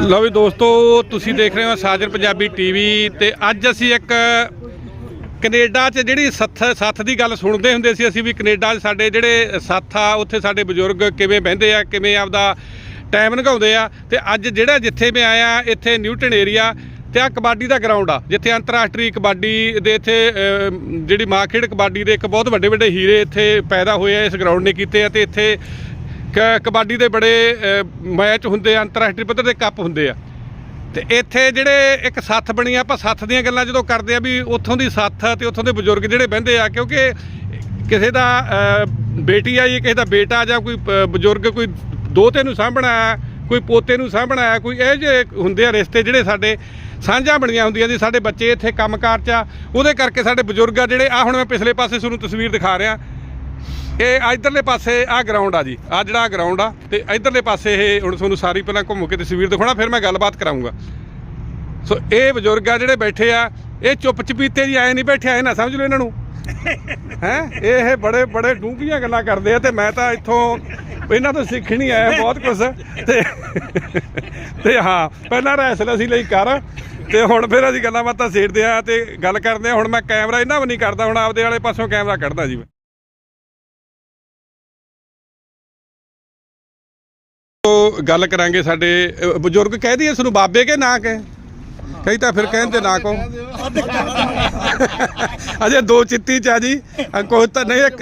ਲਓ ਵੀ ਦੋਸਤੋ, ਤੁਸੀਂ ਦੇਖ ਰਹੇ ਹੋ ਸਾਜਰ ਪੰਜਾਬੀ ਟੀਵੀ ਤੇ ਅੱਜ ਅਸੀਂ ਇੱਕ ਕੈਨੇਡਾ 'ਚ ਜਿਹੜੀ ਸੱਥ ਸੱਥ ਦੀ ਗੱਲ ਸੁਣਦੇ ਹੁੰਦੇ ਸੀ, ਅਸੀਂ ਵੀ ਕੈਨੇਡਾ 'ਚ ਸਾਡੇ ਜਿਹੜੇ ਸੱਥ ਆ, ਉੱਥੇ ਸਾਡੇ ਬਜ਼ੁਰਗ ਕਿਵੇਂ ਬਹਿੰਦੇ ਆ, ਕਿਵੇਂ ਆਪਦਾ ਟਾਈਮ ਲੰਘਾਉਂਦੇ ਆ ਤੇ ਅੱਜ ਜਿਹੜਾ ਜਿੱਥੇ ਮੈਂ ਆਇਆ, ਇੱਥੇ ਨਿਊਟਨ ਏਰੀਆ ਤੇ ਆ ਕਬੱਡੀ ਦਾ ਗਰਾਊਂਡ ਆ, ਜਿੱਥੇ ਅੰਤਰਰਾਸ਼ਟਰੀ ਕਬੱਡੀ ਦੇ ਇੱਥੇ ਜਿਹੜੀ ਮਾਂ ਖੇਡ ਕਬੱਡੀ ਦੇ ਇੱਕ ਬਹੁਤ ਵੱਡੇ ਵੱਡੇ ਹੀਰੇ ਇੱਥੇ ਪੈਦਾ ਹੋਏ ਆ, ਇਸ ਗਰਾਊਂਡ ਨੇ ਕੀਤੇ ਆ ਤੇ ਇੱਥੇ ਕਬੱਡੀ ਦੇ ਬੜੇ ਮੈਚ ਹੁੰਦੇ ਆ ਅੰਤਰਰਾਸ਼ਟਰੀ ਪੱਧਰ ਦੇ ਕੱਪ ਹੁੰਦੇ ਆ। ਤੇ ਇੱਥੇ ਜਿਹੜੇ ਇੱਕ ਸੱਥ ਬਣੀ ਆ ਆਪਾਂ ਸੱਥ ਦੀਆਂ ਗੱਲਾਂ ਜਦੋਂ ਕਰਦੇ ਆ ਵੀ ਉੱਥੋਂ ਦੀ ਸੱਥ ਤੇ ਉੱਥੋਂ ਦੇ ਬਜ਼ੁਰਗ ਜਿਹੜੇ ਬਹਿੰਦੇ ਆ ਕਿਉਂਕਿ ਕਿਸੇ ਦਾ ਬੇਟੀ ਆ ਜਾਂ ਕਿਸੇ ਦਾ ਬੇਟਾ ਜਾਂ ਕੋਈ ਬਜ਼ੁਰਗ ਕੋਈ ਦੋਤੇ ਨੂੰ ਸਾਂਭਣਾ ਹੈ, ਕੋਈ ਪੋਤੇ ਨੂੰ ਸਾਂਭਣਾ ਹੈ, ਕੋਈ ਇਹ ਜਿਹੇ ਹੁੰਦੇ ਆ ਰਿਸ਼ਤੇ ਜਿਹੜੇ ਸਾਡੇ ਸਾਂਝਾਂ ਬਣੀਆਂ ਹੁੰਦੀਆਂ ਜੀ ਸਾਡੇ ਬੱਚੇ ਇੱਥੇ ਕੰਮਕਾਰ ਚ ਆ ਉਹਦੇ ਕਰਕੇ ਸਾਡੇ ਬਜ਼ੁਰਗ ਆ ਜਿਹੜੇ ਆ ਹੁਣ ਮੈਂ ਪਿਛਲੇ ਪਾਸੇ ਤੁਹਾਨੂੰ ਤਸਵੀਰ ਦਿਖਾ ਰਿਹਾ। ਇਹ ਇਧਰਲੇ ਪਾਸੇ ਆ ਗਰਾਊਂਡ ਆ ਜੀ। ਆ ਜਿਹੜਾ ਗਰਾਊਂਡ ਆ ਤੇ ਇਧਰਲੇ ਪਾਸੇ ਇਹ ਹੁਣ ਤੁਹਾਨੂੰ ਸਾਰੀ ਪਹਿਲਾਂ ਘੁੰਮ ਕੇ ਤਸਵੀਰ ਦਿਖਾਉਣਾ, ਫਿਰ ਮੈਂ ਗੱਲਬਾਤ ਕਰਾਉਂਗਾ ਸੋ ਇਹ ਬਜ਼ੁਰਗ ਆ ਜਿਹੜੇ ਬੈਠੇ ਆ, ਇਹ ਚੁੱਪ ਚਪੀਤੇ ਜੀ ਆਏ ਨਹੀਂ ਬੈਠੇ, ਆਏ ਨਾ ਸਮਝ ਲਓ ਇਹਨਾਂ ਨੂੰ। ਹੈ? ਇਹ ਬੜੇ ਬੜੇ ਡੂੰਘੀਆਂ ਗੱਲਾਂ ਕਰਦੇ ਆ ਤੇ ਮੈਂ ਤਾਂ ਇੱਥੋਂ ਇਹਨਾਂ ਤੋਂ ਸਿੱਖ ਨਹੀਂ ਆਇਆ ਬਹੁਤ ਕੁਝ ਤੇ ਤੇ ਹਾਂ, ਪਹਿਲਾਂ ਰੈਸਲ ਅਸੀਂ ਲਈ ਕਰ, ਤੇ ਹੁਣ ਫਿਰ ਅਸੀਂ ਗੱਲਾਂ ਬਾਤਾਂ ਛੇੜਦੇ ਆ ਤੇ ਗੱਲ ਕਰਦੇ ਆ। ਹੁਣ ਮੈਂ ਕੈਮਰਾ ਇਹਨਾਂ ਵੀ ਨਹੀਂ ਕਰਦਾ, ਹੁਣ ਆਪਦੇ ਵਾਲੇ ਪਾਸੋਂ ਕੈਮਰਾ ਕੱਢਦਾ ਜੀ ਤੋ ਗੱਲ ਕਰਾਂਗੇ ਸਾਡੇ ਬਜ਼ੁਰਗ ਕਹਿ ਦਈਏ ਸਾਨੂੰ ਬਾਬੇ ਕੇ ਨਾ ਕਹੇ। ਕਈ ਤਾਂ ਫਿਰ ਕਹਿੰਦੇ ਨਾ ਕਹੋ। ਅਜੇ ਦੋ ਚਿੱਟੀ ਚ ਆ ਜੀ। ਅ, ਤਾਂ ਨਹੀਂ ਇੱਕ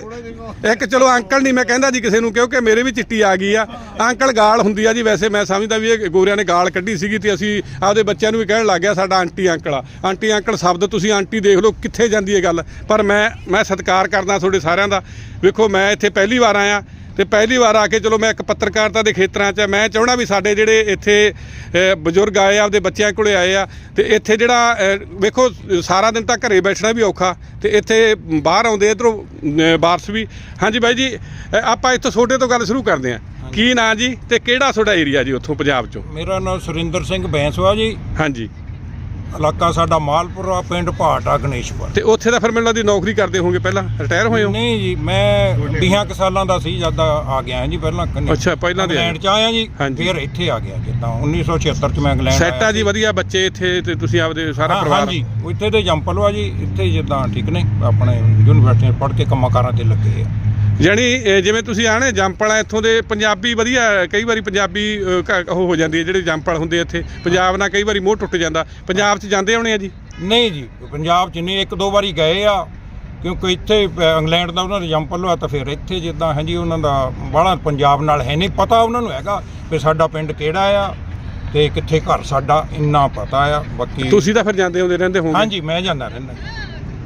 ਇੱਕ ਚਲੋ ਅੰਕਲ ਨਹੀਂ ਮੈਂ ਕਹਿੰਦਾ ਜੀ ਕਿਸੇ ਨੂੰ ਕਿਉਂਕਿ ਮੇਰੇ ਵੀ ਚਿੱਟੀ ਆ ਗਈ ਆ। ਅੰਕਲ ਗਾਲ ਹੁੰਦੀ ਆ ਜੀ ਵੈਸੇ ਮੈਂ ਸਮਝਦਾ ਵੀ ਇਹ ਗੋਰਿਆਂ ਨੇ ਗਾਲ ਕੱਢੀ ਸੀਗੀ ਤੇ ਅਸੀਂ ਆਪਦੇ ਬੱਚਿਆਂ ਨੂੰ ਵੀ ਕਹਿਣ ਲੱਗ ਗਿਆ ਸਾਡਾ ਆਂਟੀ ਅੰਕਲ ਆ। ਆਂਟੀ ਅੰਕਲ ਸ਼ਬਦ ਤੁਸੀਂ ਆਂਟੀ ਦੇਖ ਲਓ ਕਿੱਥੇ ਜਾਂਦੀ ਹੈ ਗੱਲ। ਪਰ ਮੈਂ ਮੈਂ ਸਤਿਕਾਰ ਕਰਦਾ ਤੁਹਾਡੇ ਸਾਰਿਆਂ ਦਾ। ਵੇਖੋ ਮੈਂ ਇੱਥੇ ਪਹਿਲੀ ਵਾਰ ਆਇਆ। ਤੇ ਪਹਿਲੀ ਵਾਰ ਆ ਕੇ ਚਲੋ ਮੈਂ ਇੱਕ ਪੱਤਰਕਾਰਤਾ ਦੇ ਖੇਤਰਾਂ 'ਚ। ਮੈਂ ਚਾਹਣਾ ਵੀ ਸਾਡੇ ਜਿਹੜੇ ਇੱਥੇ ਬਜ਼ੁਰਗ ਆਏ ਆ ਆਪਦੇ ਬੱਚਿਆਂ ਕੋਲੇ ਆਏ ਆ ਤੇ ਇੱਥੇ ਜਿਹੜਾ ਵੇਖੋ ਸਾਰਾ ਦਿਨ ਤਾਂ ਘਰੇ ਬੈਠਣਾ ਵੀ ਔਖਾ ਤੇ ਇੱਥੇ ਬਾਹਰ ਆਉਂਦੇ ਇਧਰੋਂ ਬਾਰਸ ਵੀ। ਹਾਂਜੀ ਬਾਈ ਜੀ ਆਪਾਂ ਇੱਥੋਂ ਛੋਟੇ ਤੋਂ ਗੱਲ ਸ਼ੁਰੂ ਕਰਦੇ ਆ ਕੀ ਨਾਂ ਜੀ ਤੇ ਕਿਹੜਾ ਤੁਹਾਡਾ ਏਰੀਆ ਜੀ ਉੱਥੋਂ ਪੰਜਾਬ 'ਚੋਂ? ਮੇਰਾ ਨਾਮ ਸੁਰਿੰਦਰ ਸਿੰਘ ਬੈਂਸਵਾ ਜੀ। ਹਾਂਜੀ। ਇਲਾਕਾ ਸਾਡਾ ਮਾਲਪੁਰਾ ਪਿੰਡ ਭਾਟਾ ਗਣੇਸ਼ਪੁਰ ਤੇ ਉੱਥੇ ਦਾ ਫਿਰ ਮੈਨੂੰ ਲੱਗਦੀ ਨੌਕਰੀ ਕਰਦੇ ਹੋਵੋਗੇ ਪਹਿਲਾਂ ਰਿਟਾਇਰ ਹੋਏ ਹੋ ਨਹੀਂ ਜੀ ਮੈਂ 20 ਕੁ ਸਾਲਾਂ ਦਾ ਸੀ ਜਦ ਆ ਗਿਆ ਜੀ ਪਹਿਲਾਂ ਕਨੇ ਅੱਛਾ, ਪਹਿਲਾਂ ਦੇ। ਇੰਗਲੈਂਡ ਚ ਆਇਆ ਜੀ ਹਾਂਜੀ। ਫਿਰ ਇੱਥੇ ਆ ਗਿਆ ਜਿੱਦਾਂ 1976 ਚ ਮੈਂ ਇੰਗਲੈਂਡ ਸੈੱਟ ਆ ਜੀ। ਵਧੀਆ ਬੱਚੇ ਇੱਥੇ ਤੇ ਤੁਸੀਂ ਆਪਦੇ ਸਾਰਾ ਹਾਂ, ਪਰਿਵਾਰ ਹਾਂਜੀ ਇੱਥੇ ਦੇ ਜੰਪਲ ਵਾ ਜੀ ਇੱਥੇ ਜਿੱਦਾਂ ਠੀਕ ਨੇ ਆਪਣੇ ਯੂਨੀਵਰਸਿਟੀ ਪੜ੍ਹ ਕੇ ਕੰਮਾਂ ਕਾਰਾਂ ਤੇ ਲੱਗੇ ਆ ਜਾਣੀ ਇਹ ਜਿਵੇਂ ਤੁਸੀਂ ਆਣੇ ਜੰਪਲ ਆ ਇੱਥੋਂ ਦੇ ਪੰਜਾਬੀ ਵਧੀਆ ਹੈ। ਕਈ ਵਾਰੀ ਪੰਜਾਬੀ ਉਹ ਹੋ ਜਾਂਦੀ ਹੈ ਜਿਹੜੇ ਜੰਪਲ ਹੁੰਦੇ ਇੱਥੇ ਪੰਜਾਬ ਨਾਲ ਕਈ ਵਾਰੀ ਮੋਹ ਟੁੱਟ ਜਾਂਦਾ। ਪੰਜਾਬ 'ਚ ਜਾਂਦੇ ਹੋਣੇ ਆ ਜੀ? ਨਹੀਂ ਜੀ ਪੰਜਾਬ ਚ ਨਹੀਂ ਇੱਕ ਦੋ ਵਾਰੀ ਗਏ ਆ ਕਿਉਂਕਿ ਇੱਥੇ ਇੰਗਲੈਂਡ ਦਾ ਉਹਨਾਂ ਦਾ ਜੰਪਲ ਹੋਇਆ ਤਾਂ ਫਿਰ ਇੱਥੇ ਜਿੱਦਾਂ ਹਾਂਜੀ ਉਹਨਾਂ ਦਾ ਬਾਹਲਾ ਪੰਜਾਬ ਨਾਲ ਹੈ ਨਹੀਂ ਪਤਾ ਉਹਨਾਂ ਨੂੰ ਹੈਗਾ ਵੀ ਸਾਡਾ ਪਿੰਡ ਕਿਹੜਾ ਆ ਤੇ ਕਿੱਥੇ ਘਰ ਸਾਡਾ ਇੰਨਾ ਪਤਾ ਆ ਬਾਕੀ ਤੁਸੀਂ ਤਾਂ ਫਿਰ ਜਾਂਦੇ ਹੁੰਦੇ ਰਹਿੰਦੇ ਹੋਵੋਗੇ। ਹਾਂਜੀ ਮੈਂ ਜਾਂਦਾ ਰਹਿੰਦਾ।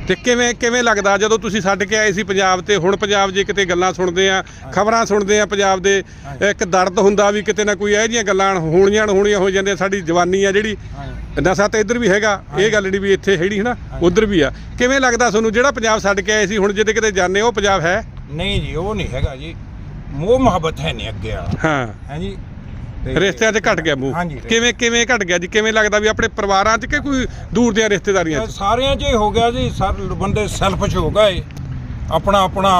ਤੇ ਕਿਵੇਂ ਕਿਵੇਂ ਲੱਗਦਾ ਜਦੋਂ ਤੁਸੀਂ ਛੱਡ ਕੇ ਆਏ ਸੀ ਪੰਜਾਬ ਤੇ? ਹੁਣ ਪੰਜਾਬ ਜੇ ਕਿਤੇ ਗੱਲਾਂ ਸੁਣਦੇ ਆ ਖਬਰਾਂ ਸੁਣਦੇ ਆ ਪੰਜਾਬ ਦੇ ਇੱਕ ਦਰਦ ਹੁੰਦਾ ਵੀ ਕਿਤੇ ਨਾ ਕੋਈ ਇਹੋ ਜਿਹੀਆਂ ਗੱਲਾਂ ਹੋਣੀਆਂ ਹੋਣੀਆਂ ਹੋ ਜਾਂਦੀਆਂ। ਸਾਡੀ ਜਵਾਨੀ ਆ ਜਿਹੜੀ ਨਸ਼ਾ ਤਾਂ ਇੱਧਰ ਵੀ ਹੈਗਾ ਇਹ ਗੱਲ ਨਹੀਂ ਵੀ ਇੱਥੇ ਹੈੜੀ ਹਨਾ ਉੱਧਰ ਵੀ ਆ। ਕਿਵੇਂ ਲੱਗਦਾ ਤੁਹਾਨੂੰ ਜਿਹੜਾ ਪੰਜਾਬ ਛੱਡ ਕੇ ਆਏ ਸੀ ਹੁਣ ਜਿੱਦੇ ਕਿਤੇ ਜਾਂਦੇ ਉਹ ਪੰਜਾਬ ਹੈ? ਨਹੀਂ ਜੀ ਉਹ ਨਹੀਂ ਹੈਗਾ ਜੀ। ਮੋਹ ਮੁਹੱਬਤ ਹੈ ਨਹੀਂ ਅੱਗੇ ਵਾਲਾ। ਹਾਂ। ਹਾਂਜੀ ਤੇ ਰਿਸ਼ਤਿਆਂ 'ਚ ਘਟ ਗਿਆ ਮੂੰਹ। ਹਾਂਜੀ। ਕਿਵੇਂ ਕਿਵੇਂ ਘਟ ਗਿਆ ਜੀ? ਕਿਵੇਂ ਲੱਗਦਾ ਵੀ ਆਪਣੇ ਪਰਿਵਾਰਾਂ 'ਚ ਕਿ ਕੋਈ ਦੂਰ ਦੀਆਂ ਰਿਸ਼ਤੇਦਾਰੀਆਂ 'ਚ? ਸਾਰਿਆਂ 'ਚ ਹੀ ਹੋ ਗਿਆ ਜੀ। ਸਰ ਬੰਦੇ ਸੈਲਫਿਸ਼ ਹੋ ਗਏ। ਆਪਣਾ ਆਪਣਾ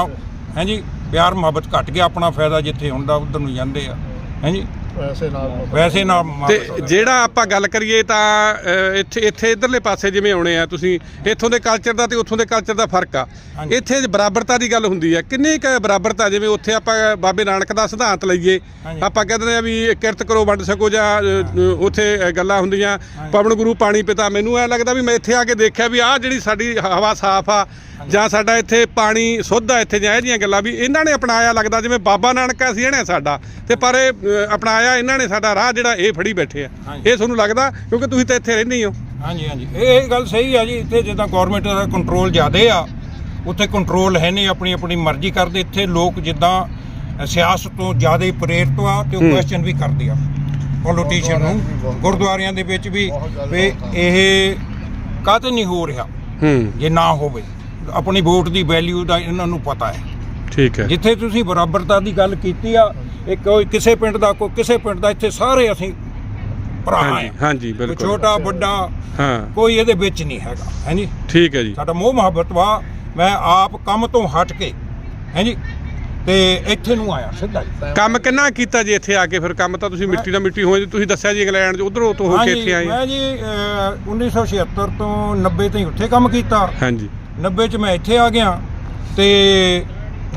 ਹਾਂਜੀ ਪਿਆਰ ਮੁਹੱਬਤ ਘਟ ਗਿਆ। ਆਪਣਾ ਫਾਇਦਾ ਜਿੱਥੇ ਹੁੰਦਾ ਉਧਰ ਨੂੰ ਜਾਂਦੇ ਆ। ਹਾਂਜੀ ਵੈਸੇ ਨਾਲ ਵੈਸੇ ਨਾ ਤੇ। ਜਿਹੜਾ ਆਪਾਂ ਗੱਲ ਕਰੀਏ ਤਾਂ ਅ, ਇੱਥੇ ਇੱਥੇ ਇਧਰਲੇ ਪਾਸੇ ਜਿਵੇਂ ਆਉਣੇ ਆ ਤੁਸੀਂ ਇੱਥੋਂ ਦੇ ਕਲਚਰ ਦਾ ਤੇ ਉੱਥੋਂ ਦੇ ਕਲਚਰ ਦਾ ਫ਼ਰਕ ਆ। ਹਾਂਜੀ। ਇੱਥੇ ਬਰਾਬਰਤਾ ਦੀ ਗੱਲ ਹੁੰਦੀ ਹੈ ਕਿੰਨੀ ਕੁ ਬਰਾਬਰਤਾ ਜਿਵੇਂ ਉੱਥੇ ਆਪਾਂ ਬਾਬੇ ਨਾਨਕ ਦਾ ਸਿਧਾਂਤ ਲਈਏ ਹਾਂਜੀ। ਆਪਾਂ ਕਹਿੰਦੇ ਆ ਵੀ ਕਿਰਤ ਕਰੋ ਵੰਡ ਸਕੋ ਜਾਂ ਅ, ਅ, ਉੱਥੇ ਅ, ਗੱਲਾਂ ਹੁੰਦੀਆਂ ਪਵਨ ਗੁਰੂ ਪਾਣੀ ਪਿਤਾ ਮੈਨੂੰ ਐ ਲੱਗਦਾ ਵੀ ਮੈਂ ਇੱਥੇ ਆ ਕੇ ਦੇਖਿਆ ਵੀ ਆਹ ਜਿਹੜੀ ਸਾਡੀ ਹਵਾ ਸਾਫ਼ ਆ ਜਾਂ ਸਾਡਾ ਇੱਥੇ ਪਾਣੀ ਸੁੱਧ ਆ ਇੱਥੇ ਜਾਂ ਇਹ ਜਿਹੀਆਂ ਗੱਲਾਂ ਵੀ ਇਹਨਾਂ ਨੇ ਅਪਣਾਇਆ ਲੱਗਦਾ ਜਿਵੇਂ ਬਾਬਾ ਨਾਨਕ ਅਸੀਂ ਇਹਨੇ ਸਾਡਾ। ਤੇ ਪਰ ਇਹ ਅ, ਅਪਣਾਇਆ ਇਹਨਾਂ ਨੇ ਸਾਡਾ ਰਾਹ ਜਿਹੜਾ ਇਹ ਫੜੀ ਬੈਠੇ ਆ। ਹਾਂਜੀ। ਇਹ ਤੁਹਾਨੂੰ ਲੱਗਦਾ ਕਿਉਂਕਿ ਤੁਸੀਂ ਤਾਂ ਇੱਥੇ ਰਹਿੰਦੇ ਹੀ ਹੋ। ਹਾਂਜੀ ਹਾਂਜੀ। ਇਹ ਇਹ ਗੱਲ ਸਹੀ ਆ ਜੀ। ਇੱਥੇ ਜਿੱਦਾਂ ਗਵਰਨਮੈਂਟ ਦਾ ਕੰਟਰੋਲ ਜ਼ਿਆਦੇ ਆ ਉੱਥੇ ਕੰਟਰੋਲ ਹੈ ਨਹੀਂ ਆਪਣੀ ਆਪਣੀ ਮਰਜ਼ੀ ਕਰਦੇ। ਇੱਥੇ ਲੋਕ ਜਿੱਦਾਂ ਅ, ਸਿਆਸਤ ਤੋਂ ਜ਼ਿਆਦਾ ਹੀ ਪ੍ਰੇਰਿਤ ਆ ਤੇ ਉਹ। ਕੁਐਸਚਨ ਵੀ ਕਰਦੇ ਆ। ਪੋਲੀਟੀਸ਼ੀਅਨ ਨੂੰ ਗੁਰਦੁਆਰਿਆਂ ਦੇ ਵਿੱਚ ਵੀ ਵੀ ਇਹ ਕਾਹਤੇ ਨਹੀਂ ਹੋ ਰਿਹਾ? ਹੂੰ। ਜੇ ਨਾ ਹੋਵੇ। ਆਪਣੀ ਵੋਟ ਦੀ ਵੈਲਿਊ ਦਾ ਇਹਨਾਂ ਨੂੰ ਪਤਾ ਹੈ। ਠੀਕ ਹੈ। ਜਿੱਥੇ ਤੁਸੀਂ ਬਰਾਬਰਤਾ ਦੀ ਗੱਲ ਕੀਤੀ ਆ ਇਹ ਕੋਈ ਕਿਸੇ ਪਿੰਡ ਦਾ ਕੋਈ ਕਿਸੇ ਪਿੰਡ ਦਾ ਇੱਥੇ ਸਾਰੇ ਅਸੀਂ ਭਰਾ ਹਾਂਜੀ ਹਾਂ। ਹਾਂਜੀ ਬਿਲਕੁਲ। ਛੋਟਾ ਵੱਡਾ ਹਾਂ। ਕੋਈ ਇਹਦੇ ਵਿੱਚ ਨਹੀਂ ਹੈਗਾ ਹਾਂਜੀ? ਠੀਕ ਹੈ ਜੀ। ਸਾਡਾ ਮੋਹ ਮੁਹੱਬਤ ਵਾ ਮੈਂ ਆਪ ਕੰਮ ਤੋਂ ਹਟ ਕੇ ਹਾਂਜੀ? ਤੇ ਇੱਥੇ ਨੂੰ ਆਇਆ ਸਿੱਧਾ ਹੀ। ਕੰਮ ਕਿੰਨਾ ਕੀਤਾ ਜੀ ਇੱਥੇ ਆ ਕੇ ਫਿਰ? ਕੰਮ ਤਾਂ ਤੁਸੀਂ ਮਿੱਟੀ ਨਾਲ ਮਿੱਟੀ ਹੋਏ ਜੀ ਤੁਸੀਂ ਦੱਸਿਆ ਜੀ ਇੰਗਲੈਂਡ ਚ ਉਧਰੋਂ ਤੋਂ ਹੋ ਕੇ ਇੱਥੇ ਆਏ। ਮੈਂ ਜੀ ਅਹ, 1976 ਤੋਂ 90 ਤਾਈਂ ਉੱਥੇ ਕੰਮ ਕੀਤਾ। ਹਾਂਜੀ। 90 ਚ ਮੈਂ ਇੱਥੇ ਆ ਗਿਆ ਤੇ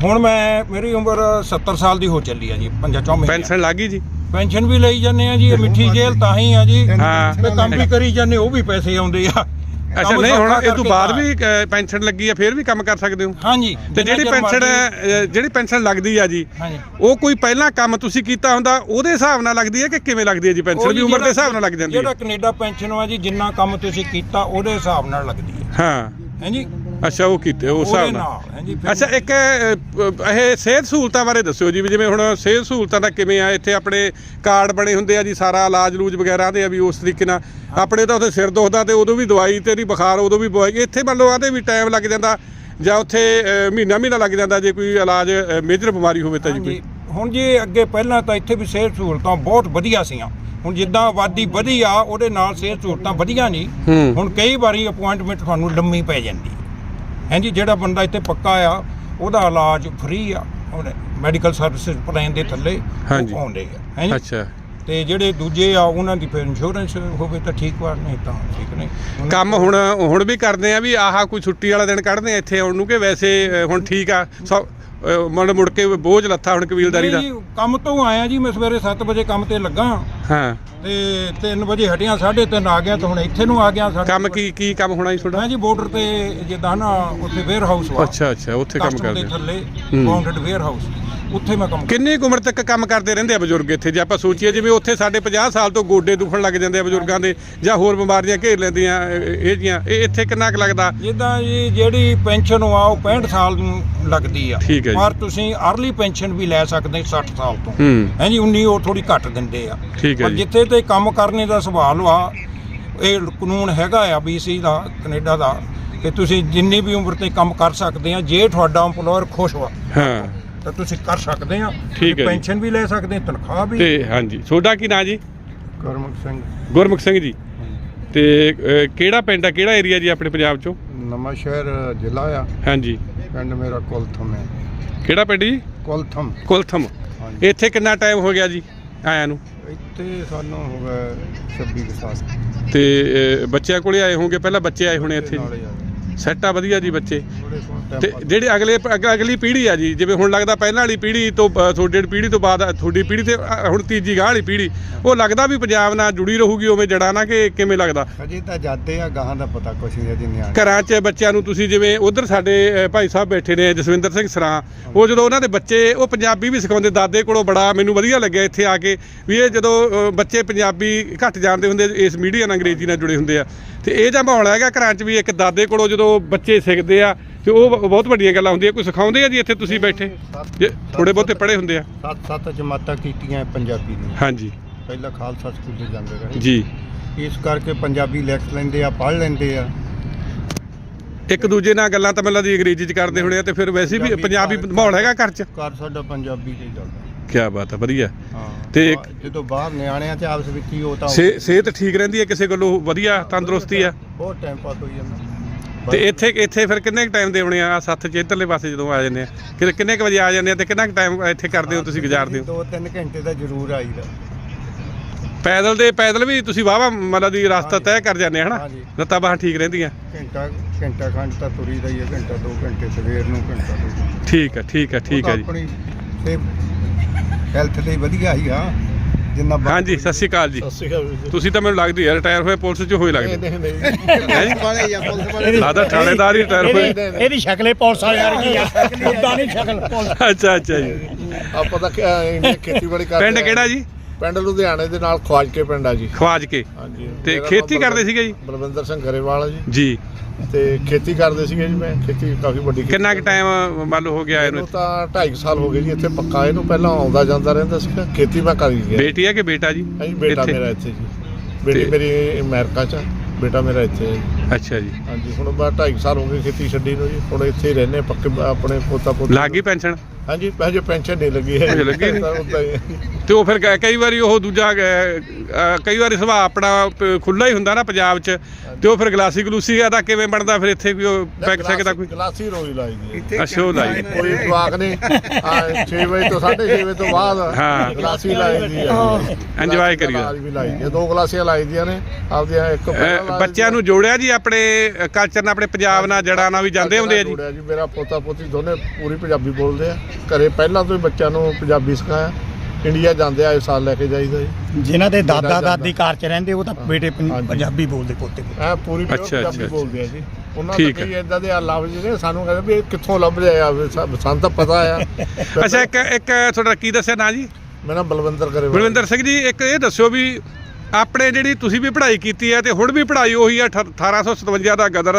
ਹੁਣ ਮੈਂ ਮੇਰੀ ਉਮਰ 70 ਸਾਲ ਦੀ ਹੋ ਚੱਲੀ ਆ ਜੀ ਪੰਜਾਂ ਚੌਂ ਮਹੀਨੇ ਪੈਨਸ਼ਨ ਲੱਗ ਗਈ ਜੀ? ਪੈਨਸ਼ਨ ਵੀ ਲਈ ਜਾਂਦੇ ਆ ਜੀ ਇਹ ਮਿੱਠੀ ਜੇਲ੍ਹ ਤਾਂ ਹੀ ਆ ਜੀ। ਹਾਂ। ਤੇ ਕੰਮ ਵੀ ਕਰੀ ਜਾਂਦੇ ਉਹ ਵੀ ਪੈਸੇ ਆਉਂਦੇ ਆ। ਅੱਛਾ ਕੰਮ ਨਹੀਂ ਹੁਣ ਸੌਖਾ ਇਹ ਤੋਂ ਕਰਕੇ ਬਾਅਦ ਵੀ ਅ, ਪੈਨਸ਼ਨ ਲੱਗੀ ਆ ਫਿਰ ਵੀ ਕੰਮ ਕਰ ਸਕਦੇ ਹੋ? ਹਾਂਜੀ। ਤੇ ਜਿੰਨਾ ਜਿਹੜੀ ਚਿਰ ਪੈਨਸ਼ਨ ਮਰਜ਼ੀ- ਅ, ਜਿਹੜੀ ਪੈਨਸ਼ਨ ਲੱਗਦੀ ਆ ਜੀ ਹਾਂਜੀ। ਉਹ ਕੋਈ ਪਹਿਲਾਂ ਕੰਮ ਤੁਸੀਂ ਕੀਤਾ ਹੁੰਦਾ ਉਹਦੇ ਹਿਸਾਬ ਨਾਲ ਲੱਗਦੀ ਹੈ ਕਿ ਕਿਵੇਂ ਲੱਗਦੀ ਹੈ ਜੀ ਪੈਨਸ਼ਨ? ਉਹ ਵੀ ਜੀ ਉਮਰ ਦੇ ਜਿਹੜਾ- ਹਿਸਾਬ ਨਾਲ ਲੱਗ ਜਾਂਦੀ ਜਿਹੜਾ ਹੈ ਕੈਨੇਡਾ ਪੈਨਸ਼ਨ ਆ ਜੀ ਜਿੰਨਾ ਕੰਮ ਤੁਸੀਂ ਕੀਤਾ ਉਹਦੇ ਹਿਸਾਬ ਨਾਲ ਲੱਗਦੀ ਹੈ। ਹਾਂ। ਹਾਂਜੀ ਅੱਛਾ ਉਹ ਕੀਤੇ ਉਸ ਹਿਸਾਬ ਉਹਦੇ ਨਾਲ ਹਾਂਜੀ ਫਿਰ- ਅੱਛਾ ਇੱਕ ਇਹ ਸਿਹਤ ਸਹੂਲਤਾਂ ਬਾਰੇ ਦੱਸਿਓ ਜੀ ਵੀ ਜਿਵੇਂ ਹੁਣ ਸਿਹਤ ਸਹੂਲਤਾਂ ਦਾ ਕਿਵੇਂ ਆ ਇੱਥੇ ਆਪਣੇ ਕਾਰਡ ਬਣੇ ਹੁੰਦੇ ਆ ਜੀ ਸਾਰਾ ਇਲਾਜ ਲੂਜ ਵਗੈਰਾ ਦੇ ਆ ਵੀ ਉਸ ਤਰੀਕੇ ਨਾਲ। ਆਪਣੇ ਤਾਂ ਉੱਥੇ ਸਿਰ ਦੁਖਦਾ ਤੇ ਉਦੋਂ ਵੀ ਦਵਾਈ ਤੇ ਨਹੀਂ ਬੁਖਾਰ ਉਦੋਂ ਵੀ ਬਵਾਈ ਇੱਥੇ ਮੰਨ ਲਓ ਆਦੇ ਵੀ ਟਾਈਮ ਲੱਗ ਜਾਂਦਾ ਜਾਂ ਉੱਥੇ ਮਹੀਨਾ ਮਹੀਨਾ ਲੱਗ ਜਾਂਦਾ ਜੇ ਕੋਈ ਇਲਾਜ ਮੇਜਰ ਬਿਮਾਰੀ ਹੋਵੇ ਤਾਂ ਜੀ ਕੋਈ। ਹਾਂਜੀ ਹੁਣ ਜੀ ਅੱਗੇ ਪਹਿਲਾਂ ਤਾਂ ਇੱਥੇ ਵੀ ਸਿਹਤ ਸਹੂਲਤਾਂ ਬਹੁਤ ਵਧੀਆ ਸੀਆਂ। ਹੁਣ ਜਿੱਦਾਂ ਆਬਾਦੀ ਵਧੀ ਆ ਉਹਦੇ ਨਾਲ ਸਿਹਤ ਸਹੂਲਤਾਂ ਵਧੀਆ ਨਹੀਂ। ਹੂੰ। ਹੁਣ ਕਈ ਵਾਰੀ ਅਪਾਇੰਟਮੈਂਟ ਤੁਹਾਨੂੰ ਲੰਮੀ ਪੈ ਜਾਂਦੀ। ਹਾਂਜੀ ਜਿਹੜਾ ਬੰਦਾ ਇੱਥੇ ਪੱਕਾ ਆ ਉਹਦਾ ਇਲਾਜ ਫ੍ਰੀ ਆ। ਮੈਡੀਕਲ ਸਰਵਿਸਿਜ਼ ਪਲਾਨ ਦੇ ਥੱਲੇ ਹਾਂਜੀ। ਆਉਂਦੇ ਆ। ਹਾਂਜੀ ਅੱਛਾ। ਤੇ ਜਿਹੜੇ ਦੂਜੇ ਆ ਉਹਨਾਂ ਦੀ ਫਿਰ ਇੰਸ਼ੋਰੈਂਸ ਹੋਵੇ ਤਾਂ ਠੀਕ ਵਾ ਨਹੀਂ ਤਾਂ ਠੀਕ ਨਹੀਂ। ਉਹਨਾਂ- ਕੰਮ ਹੁਣ ਹੁਣ ਵੀ ਕਰਦੇ ਆ ਵੀ ਆਹ ਕੋਈ ਛੁੱਟੀ ਵਾਲਾ ਦਿਨ ਕੱਢਦੇ ਆ ਇੱਥੇ ਆਉਣ ਨੂੰ ਕਿ ਵੈਸੇ ਅ, ਹੁਣ ਠੀਕ ਆ ਸੌ- ਮੁੜ ਮੁੜ ਕੇ ਬੋਝ ਲੱਥਾ ਹੁਣ ਕਬੀਲਦਾਰੀ ਦਾ? ਕੰਮ ਤੋਂ ਆਇਆ ਜੀ ਮੈਂ ਸਵੇਰੇ 7 ਵਜੇ ਕੰਮ ਤੇ ਲੱਗਾ। ਹਾਂ। ਤੇ 3 ਵਜੇ ਹਟਿਆ 3:30 ਆ ਗਿਆ ਤਾਂ ਹੁਣ ਇੱਥੇ ਨੂੰ ਆ ਗਿਆ ਸਾਢੇ ਕੰਮ ਕੀ ਕੀ ਕੰਮ ਹੋਣਾ ਜੀ ਤੁਹਾਡਾ? ਜੀ ਬਾਰਡਰ ਤੇ ਜਿੱਦਾਂ ਨਾ ਉੱਥੇ ਵੇਅਰ ਹਾਊਸ ਵਾ। ਅੱਛਾ ਅੱਛਾ ਉੱਥੇ ਕੰਮ ਕਰਦੇ। ਥੱਲੇ। ਬਾਉਂਡਡ ਵੇਅਰ ਹਾਊਸ ਉੱਥੇ ਮੈਂ ਕੰਮ ਕਿੰਨੀ ਕੁ ਉਮਰ ਤੱਕ ਕੰਮ ਕਰਦੇ ਰਹਿੰਦੇ ਆ ਬਜ਼ੁਰਗ ਇੱਥੇ? ਜੇ ਆਪਾਂ ਸੋਚੀਏ ਜਿਵੇਂ ਉੱਥੇ ਸਾਡੇ 50 ਸਾਲ ਤੋਂ ਗੋਡੇ ਦੁਖਣ ਲੱਗ ਜਾਂਦੇ ਆ ਬਜ਼ੁਰਗਾਂ ਦੇ ਜਾਂ ਹੋਰ ਬਿਮਾਰੀਆਂ ਘੇਰ ਲੈਂਦੀਆਂ ਇਹ ਜੀਆਂ ਇਹ ਇੱਥੇ ਕਿੰਨਾ ਕੁ ਲੱਗਦਾ? ਜਿੱਦਾਂ ਜੀ ਜਿਹੜੀ ਪੈਨਸ਼ਨ ਆ ਉਹ 65 ਸਾਲ ਨੂੰ ਲੱਗਦੀ ਆ। ਠੀਕ ਹੈ ਜੀ। ਪਰ ਤੁਸੀਂ ਅਰਲੀ ਪੈਨਸ਼ਨ ਵੀ ਲੈ ਸਕਦੇ 60 ਸਾਲ ਤੋਂ। ਹੂੰ। ਹਾਂਜੀ 19 ਉਹ ਥੋੜੀ ਘੱਟ ਦਿੰਦੇ ਆ। ਠੀਕ ਹੈ ਪਰ ਜੀ। ਜਿੱਥੇ ਤੇ ਕੰਮ ਕਰਨੇ ਦਾ ਸਵਾਲ ਵਾ ਇਹ ਕਾਨੂੰਨ ਹੈਗਾ ਆ BC ਦਾ ਕੈਨੇਡਾ ਦਾ ਕਿ ਤੁਸੀਂ ਜਿੰਨੀ ਵੀ ਉਮਰ ਤੇ ਕੰਮ ਕਰ ਸਕਦੇ ਆ ਜੇ ਤੁਹਾਡਾ EMPLOYER ਖੁਸ਼ ਵਾ ਹਾਂ। ਤਾਂ ਤੁਸੀਂ ਕਰ ਸਕਦੇ ਆ ਠੀਕ ਹੈ ਜੀ। ਪੈਨਸ਼ਨ ਵੀ ਲੈ ਸਕਦੇ ਆ ਤਨਖਾਹ ਵੀ। ਤੇ ਹਾਂਜੀ ਤੁਹਾਡਾ ਕੀ ਨਾਂ ਜੀ? ਕਰਮਕ ਸਿੰਘ। ਗੁਰਮੁਖ ਸਿੰਘ ਜੀ। ਤੇ ਕਿਹੜਾ ਪਿੰਡ ਆ ਕਿਹੜਾ ਏਰੀਆ ਜੀ ਆਪਣੇ ਪੰਜਾਬ ਚੋਂ? ਨਵਾਂ ਸ਼ਹਿਰ ਜ਼ਿਲ੍ਹਾ ਆ। ਹਾਂਜੀ। ਪਿੰਡ ਮੇਰਾ ਕੁਲਥਮ ਹੈ। ਕਿਹੜਾ ਪਿੰਡ ਜੀ? ਕੁਲਥਮ। ਕੁਲਥਮ। ਹਾਂਜੀ। ਇੱਥੇ ਕਿੰਨਾ ਟਾਈਮ ਹੋ ਗਿਆ ਜੀ ਆਇਆਂ ਨੂੰ? ਇੱਥੇ ਸਾਨੂੰ ਹੋ ਗਏ 26 ਕੁ ਸਾਲ। ਤੇ ਬੱਚਿਆਂ ਕੋਲੇ ਆਏ ਹੋਣਗੇ? ਪਹਿਲਾਂ ਬੱਚੇ ਆਏ ਹੋਣੇ ਇੱਥੇ? ਨਾਲੇ ਆ ਸੈੱਟ ਆ ਵਧੀਆ ਜੀ ਬੱਚੇ। ਤੇ ਜਿਹੜੇ ਅਗਲੇ ਅਗ- ਅਗਲੀ ਪੀੜ੍ਹੀ ਆ ਜੀ ਜਿਵੇਂ ਹੁਣ ਲੱਗਦਾ ਪਹਿਲਾਂ ਵਾਲੀ ਪੀੜ੍ਹੀ ਤੋਂ ਤੁਹਾਡੀ ਪੀੜ੍ਹੀ ਤੋਂ ਬਾਅਦ ਤੁਹਾਡੀ ਪੀੜ੍ਹੀ ਤੇ ਹੁਣ ਤੀਜੀ ਗਾਹ ਵਾਲੀ ਪੀੜ੍ਹੀ ਉਹ ਲੱਗਦਾ ਵੀ ਪੰਜਾਬ ਨਾਲ ਜੁੜੀ ਰਹੂਗੀ ਉਵੇਂ ਜੜਾ ਨਾ ਕਿ ਕਿਵੇਂ ਲੱਗਦਾ? ਅਜੇ ਤਾਂ ਜਾਂਦੇ ਆ ਗਾਹਾਂ ਦਾ ਪਤਾ ਕੁਛ ਨਹੀਂ ਅਜੇ ਨਿਆਣੇ। ਘਰਾਂ 'ਚ ਬੱਚਿਆਂ ਨੂੰ ਤੁਸੀਂ ਜਿਵੇਂ ਉਧਰ ਸਾਡੇ ਭਾਈ ਸਾਹਿਬ ਬੈਠੇ ਨੇ ਜਸਵਿੰਦਰ ਸਿੰਘ ਸਰਾਂ ਉਹ ਜਦੋਂ ਉਹਨਾਂ ਦੇ ਬੱਚੇ ਉਹ ਪੰਜਾਬੀ ਵੀ ਸਿਖਾਉਂਦੇ ਦਾਦੇ ਕੋਲੋਂ ਬੜਾ ਮੈਨੂੰ ਵਧੀਆ ਲੱਗਿਆ ਇੱਥੇ ਆ ਕੇ ਵੀ ਇਹ ਜਦੋਂ ਬੱਚੇ ਪੰਜਾਬੀ ਘੱਟ ਜਾਣਦੇ ਹੁੰਦੇ ਇਸ ਮੀਡੀਆ ਨਾਲ ਅੰਗਰੇਜ਼ੀ ਨਾਲ ਜੁੜੇ ਹੁੰਦੇ ਆ ਤੇ ਇਹ ਜਿਹਾ ਮਾਹੌਲ ਹੈਗਾ ਘਰਾਂ 'ਚ ਵੀ ਇੱਕ ਦਾਦੇ ਕੋਲੋਂ ਜਦੋਂ ਬੱਚੇ ਸਿੱਖਦੇ ਆ ਤੇ ਉਹ ਬਹੁਤ ਵੱਡੀਆਂ ਗੱਲਾਂ ਹੁੰਦੀਆਂ ਕੋਈ ਸਿਖਾਉਂਦੇ ਆ ਜੀ ਇੱਥੇ ਤੁਸੀਂ ਬੈਠੇ? ਥੋੜੇ ਬਹੁਤੇ ਪੜ੍ਹੇ ਹੁੰਦੇ ਆ। ਸੱਤ ਸੱਤ ਜਮਾਤਾਂ ਕੀਤੀਆਂ ਪੰਜਾਬੀ ਦੀਆਂ। ਹਾਂਜੀ। ਪਹਿਲਾਂ ਖਾਲਸਾ ਸਕੂਲ ਦੇ ਜਾਂਦੇ ਰਹੇ। ਜੀ। ਇਸ ਕਰਕੇ ਪੰਜਾਬੀ ਲਿਖ ਲੈਂਦੇ ਆ ਪੜ੍ਹ ਲੈਂਦੇ ਆ। ਇੱਕ ਦੂਜੇ ਨਾਲ ਗੱਲਾਂ ਤਾਂ ਮੈਨੂੰ ਲੱਗਦੀ ਅੰਗਰੇਜ਼ੀ 'ਚ ਕਰਦੇ ਹੋਣੇ ਆ ਤੇ ਫਿਰ ਵੈਸੇ ਵੀ ਪੰਜਾਬੀ ਮਾਹੌਲ ਹੈਗਾ ਘਰ 'ਚ? ਘਰ ਸਾਡਾ ਪੰਜਾਬੀ ਤੇ ਹੀ ਚੱਲਦਾ। ਕੀ ਬਾਤ ਹੈ ਵਧੀਆ। ਹਾਂ ਤੇ- ਬਾ- ਜਦੋਂ ਬਾਹਰ ਨਿਆਣਿਆਂ ਚ ਆਪਸ ਵਿੱਚ ਹੀ ਉਹ ਤਾਂ ਸਿਹਤ ਠੀਕ ਰਹਿੰਦੀ ਹੈ ਕਿਸੇ ਗੱਲੋਂ ਵਧੀਆ ਤੰਦਰੁਸਤੀ ਆ ਬਹੁਤ ਟਾਈਮ ਪਾਸ ਹੋਈ ਜਾਂਦਾ। ਤੇ ਇੱਥੇ ਇੱਥੇ ਫਿਰ ਕਿੰਨੇ ਕੁ ਟਾਈਮ ਦੇ ਆਉਣੇ ਆ? ਆਹ ਚ ਇੱਧਰਲੇ ਪਾਸੇ ਜਦੋਂ ਆ ਜਾਂਦੇ ਆ। ਕਿ- ਕਿੰਨੇ ਕੁ ਵਜੇ ਆ ਜਾਂਦੇ ਆ ਤੇ ਕਿੰਨਾ ਕੁ ਟਾਈਮ ਇੱਥੇ ਕਰਦੇ ਹੋ ਤੁਸੀਂ ਗੁਜ਼ਾਰਦੇ ਹੋ? ਦੋ ਤਿੰਨ ਘੰਟੇ ਦਾ ਜ਼ਰੂਰ ਆਈਦਾ। ਪੈਦਲ ਦੇ ਪੈਦਲ ਵੀ ਤੁਸੀਂ ਵਾਹਵਾ ਮਤਲਬ ਦੀ ਰਸਤਾ ਤੈਅ ਕਰ ਜਾਂਦੇ ਆ ਹਨਾ? ਹਾਂਜੀ। ਲੱਤਾਂ ਬਾਹਾਂ ਠੀਕ ਰਹਿੰਦੀਆਂ? ਘੰਟਾ ਘੰਟਾ ਖੰਡ ਤਾਂ ਤੁਰੀ ਦਾ ਹੀ ਹੈ ਘੰਟਾ ਦੋ ਘੰਟੇ ਸਵੇਰ ਨੂੰ ਘੰਟਾ ਦੋ ਠੀਕ ਹੈ ਠੀਕ ਹੈ ਠੀਕ ਹੈ ਜੀ। ਆਪਣੀ ਤੇ ਹੈਲਥ ਲਈ ਵਧੀਆ ਹੀ ਆ ਜਿੰਨਾ ਬਾਹਰ ਹਾਂਜੀ ਸਤਿ ਸ਼੍ਰੀ ਅਕਾਲ ਜੀ। ਸ਼੍ਰੀ ਅਕਾਲ ਤੁਸੀਂ ਤਾਂ ਮੈਨੂੰ ਲੱਗਦੀ ਹੈ ਰਿਟਾਇਰ ਹੋਏ ਪੁਲਿਸ 'ਚ ਹੋਏ ਲੱਗਦੇ। ਨਹੀਂ ਹੈ ਜੀ? ਵਾਲੇ ਜਾਂ ਪੁਲਿਸ ਵਾਲੇ ਲੱਗਦਾ ਥਾਣੇਦਾਰ ਹੀ ਰਿਟਾਇਰ ਹੋਏ। ਇਹਦੀ ਸ਼ਕਲੇ ਪੁਲਿਸ ਵਾਲਿਆਂ ਵਰਗੀ ਆ। ਉਦਾਂ ਨਹੀਂ ਸ਼ਕਲ ਪੁਲਿਸ। ਅੱਛਾ ਅੱਛਾ ਜੀ। ਆਪਾਂ ਤਾਂ ਖ- ਇੰਡੀਆ ਖੇਤੀਬਾੜੀ ਕਰਦੇ ਪਿੰਡ ਆ। ਕਿਹੜਾ ਜੀ? ਪਿੰਡ ਲੁਧਿਆਣੇ ਦੇ ਨਾਲ ਖਵਾਜਕੇ ਪਿੰਡ ਆ ਜੀ। ਖਵਾਜ ਕੇ। ਹਾਂਜੀ। ਤੇ ਮੇਰਾ ਖੇਤੀ ਨਾਮ ਕਰਦੇ ਸੀਗੇ ਜੀ? ਬਲਵਿੰਦਰ ਸਿੰਘ ਗਰੇਵਾਲ ਆ ਜੀ। ਜੀ। ਤੇ ਖੇਤੀ ਕਰਦੇ ਸੀਗੇ ਜੀ ਮੈਂ। ਖੇਤੀ ਕਾਫੀ ਵੱਡੀ ਕਿੰਨਾ ਕੁ ਟਾਈਮ ਮੰਨ ਲਓ ਹੋ ਗਿਆ ਇਹਨੂੰ? ਇਹਨੂੰ ਤਾਂ 2.5 ਸਾਲ ਹੋ ਗਏ ਜੀ ਇੱਥੇ ਪੱਕਾ। ਇਹਨੂੰ ਪਹਿਲਾਂ ਆਉਂਦਾ ਜਾਂਦਾ ਰਹਿੰਦਾ ਸੀਗਾ ਖੇਤੀ ਮੈਂ ਕਰੀ ਗਿਆ। ਬੇਟੀ ਹੈ ਕਿ ਬੇਟਾ ਜੀ? ਹਾਂਜੀ ਬੇਟਾ ਇੱਥੇ? ਮੇਰਾ ਇੱਥੇ ਜੀ। ਬੇਟੀ ਤੇ- ਮੇਰੀ ਅਮਰੀਕਾ ਚ ਆ, ਬੇਟਾ ਮੇਰਾ ਇੱਥੇ ਹੈ ਜੀ। ਅੱਛਾ ਜੀ। ਹਾਂਜੀ ਹੁਣ ਮੈਂ 2.5 ਸਾਲ ਹੋ ਗਏ ਖੇਤੀ ਛੱਡੀ ਨੂੰ ਜੀ। ਹੁਣ ਇੱਥੇ ਹੀ ਰਹਿੰਦੇ ਪੱਕੇ ਆਪਣੇ ਪੋਤਾ ਪੋਤੀ ਲੱਗ ਗਈ ਪੈਨਸ਼ਨ? ਹਾਂਜੀ ਹਜੇ ਪੈਨਸ਼ਨ ਨਹੀਂ ਲੱਗੀ। ਹੈ ਹਜੇ ਲੱਗੀ ਨਹੀਂ? ਉੱਦਾਂ ਹੀ ਹੈ। ਤੇ ਉਹ ਫਿਰ ਕ- ਕਈ ਵਾਰੀ ਉਹ ਦੂਜਾ ਅਹ, ਅਹ, ਕਈ ਵਾਰੀ ਸੁਭਾਅ ਆਪਣਾ ਖੁੱਲਾ ਹੀ ਹੁੰਦਾ ਨਾ ਪੰਜਾਬ 'ਚ। ਤੇ ਉਹ ਫਿਰ ਗਲਾਸੀ ਗਲੂਸੀ ਆ ਤਾਂ ਕਿਵੇਂ ਬਣਦਾ ਫਿਰ ਇੱਥੇ ਵੀ ਉਹ ਪੈਕ ਸੈਕ ਦਾ ਕੋਈ? ਗਲਾਸੀ ਰੋਈ ਲਾਈ ਦੀ ਹੈ। ਅੱਛਾ ਉਹ ਲਾਈ ਕੋਈ ਜਵਾਕ ਨੇ 6 ਵਜੇ ਤੋਂ 6:30 ਵਜੇ ਤੋਂ ਬਾਅਦ ਹਾਂ। ਗਲਾਸੀ ਲਾਈ ਦੀ ਹੈ। Enjoy ਕਰੀਦਾ। ਗਲਾਸੀ ਵੀ ਲਾਈ ਦੀ ਹੈ। ਦੋ ਗਲਾਸੀਆਂ ਲਾਈ ਦੀਆਂ ਨੇ। ਆਪਦੀਆਂ ਇੱਕ ਪਹਿਲਾਂ ਅਹ, ਲਾ ਬੱਚਿਆਂ ਨੂੰ ਜੋੜਿਆ ਜੀ ਆਪਣੇ ਕਲਚਰ ਨਾਲ ਆਪਣੇ ਪੰਜਾਬ ਨਾਲ ਜੜਾਂ ਨਾਲ ਵੀ ਜਾਂਦੇ ਹੁੰਦੇ ਆ ਜੀ? ਜੋੜਿਆ ਜੀ। ਮੇਰਾ ਪੋਤਾ ਪੋਤੀ ਦੋਨੇ ਪੂਰੀ ਪੰਜਾਬੀ ਬੋਲਦੇ ਆ। ਘਰੇ ਪਹਿਲਾਂ ਤੋਂ ਹੀ ਬੱਚਿਆਂ ਨੂੰ ਪੰਜਾਬੀ ਸਿਖਾਇਆ। ਇੰਡੀਆ ਜਾਂਦੇ ਆ ਇਸ ਸਾਲ ਲੈ ਕੇ ਜਾਈਦਾ ਜੀ। ਜਿਨ੍ਹਾਂ ਦੇ ਦਾਦਾ ਦਾਦੀ ਘਰ ਚ ਰਹਿੰਦੇ ਉਹ ਤਾਂ ਬੇਟੇ ਪੰ- ਹਾਂਜੀ। ਪੰਜਾਬੀ ਬੋਲਦੇ ਪੋਤੇ ਐ ਪੂਰੀ pure ਅੱਛਾ, ਪੰਜਾਬੀ ਅੱਛਾ, ਬੋਲਦੇ ਆ ਜੀ। ਉਹਨਾਂ ਠੀਕ ਦੇ ਹੈ। ਕਈ ਇਦਾਂ ਦੇ ਆ ਲਫ਼ਜ਼ ਨੇ ਸਾਨੂੰ ਕਹਿੰਦੇ ਵੀ ਇਹ ਕਿੱਥੋਂ ਲੱਭਦੇ ਆ ਵੀ ਸਾ- ਸਾਨੂੰ ਤਾਂ ਪਤਾ ਆ। ਅੱਛਾ ਇੱਕ ਇੱਕ ਤੁਹਾਡਾ ਕੀ ਦੱਸਿਆ ਨਾਂ ਜੀ? ਮੇਰਾ ਬਲਵੰਦਰ ਕਰੇ ਬਲਵਿੰਦਰ ਸਿੰਘ ਜੀ ਇੱਕ ਇਹ ਦੱਸਿਓ ਵੀ ਆਪਣੇ ਜਿਹੜੀ ਤੁਸੀਂ ਵੀ ਪੜ੍ਹਾਈ ਕੀਤੀ ਹੈ ਤੇ ਹੁਣ ਵੀ ਪੜ੍ਹਾਈ ਉਹੀ ਅਠ- 1857 ਦਾ ਗਦਰ।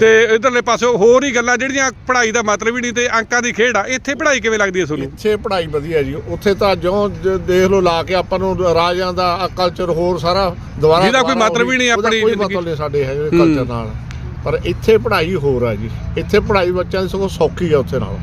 ਤੇ ਇਧਰਲੇ ਪਾਸੇ ਹੋਰ ਹੀ ਗੱਲਾਂ ਜਿਹੜੀਆਂ ਪੜ੍ਹਾਈ ਦਾ ਮਤਲਬ ਹੀ ਨਹੀਂ ਤੇ ਅੰਕਾਂ ਦੀ ਖੇਡ ਆ ਇੱਥੇ ਪੜ੍ਹਾਈ ਕਿਵੇਂ ਲੱਗਦੀ ਹੈ ਤੁਹਾਨੂੰ ਇੱਥੇ ਪੜ੍ਹਾਈ ਵਧੀਆ ਜੀ ਉੱਥੇ ਤਾਂ ਜਿਉਂ ਦੇਖ ਲਓ ਲਾ ਕੇ ਆਪਾਂ ਨੂੰ ਰਾਜਾਂ ਦਾ ਕਲਚਰ ਹੋਰ ਸਾਰਾ ਦੁਬਾਰਾ ਜਿਹਦਾ ਕੋਈ ਮਤਲਬ ਹੀ ਨਹੀਂ ਆਪਣੀ ਕੋਈ ਜ਼ਿੰਦਗੀ। ਸਾਡੇ ਹੂੰ। ਕਲਚਰ ਨਾਲ ਪਰ ਇੱਥੇ ਪੜ੍ਹਾਈ ਹੋਰ ਆ ਜੀ ਇੱਥੇ ਪੜ੍ਹਾਈ ਬੱਚਿਆਂ ਦੀ ਸਗੋਂ ਸੌਖੀ ਆ ਉੱਥੇ ਨਾਲ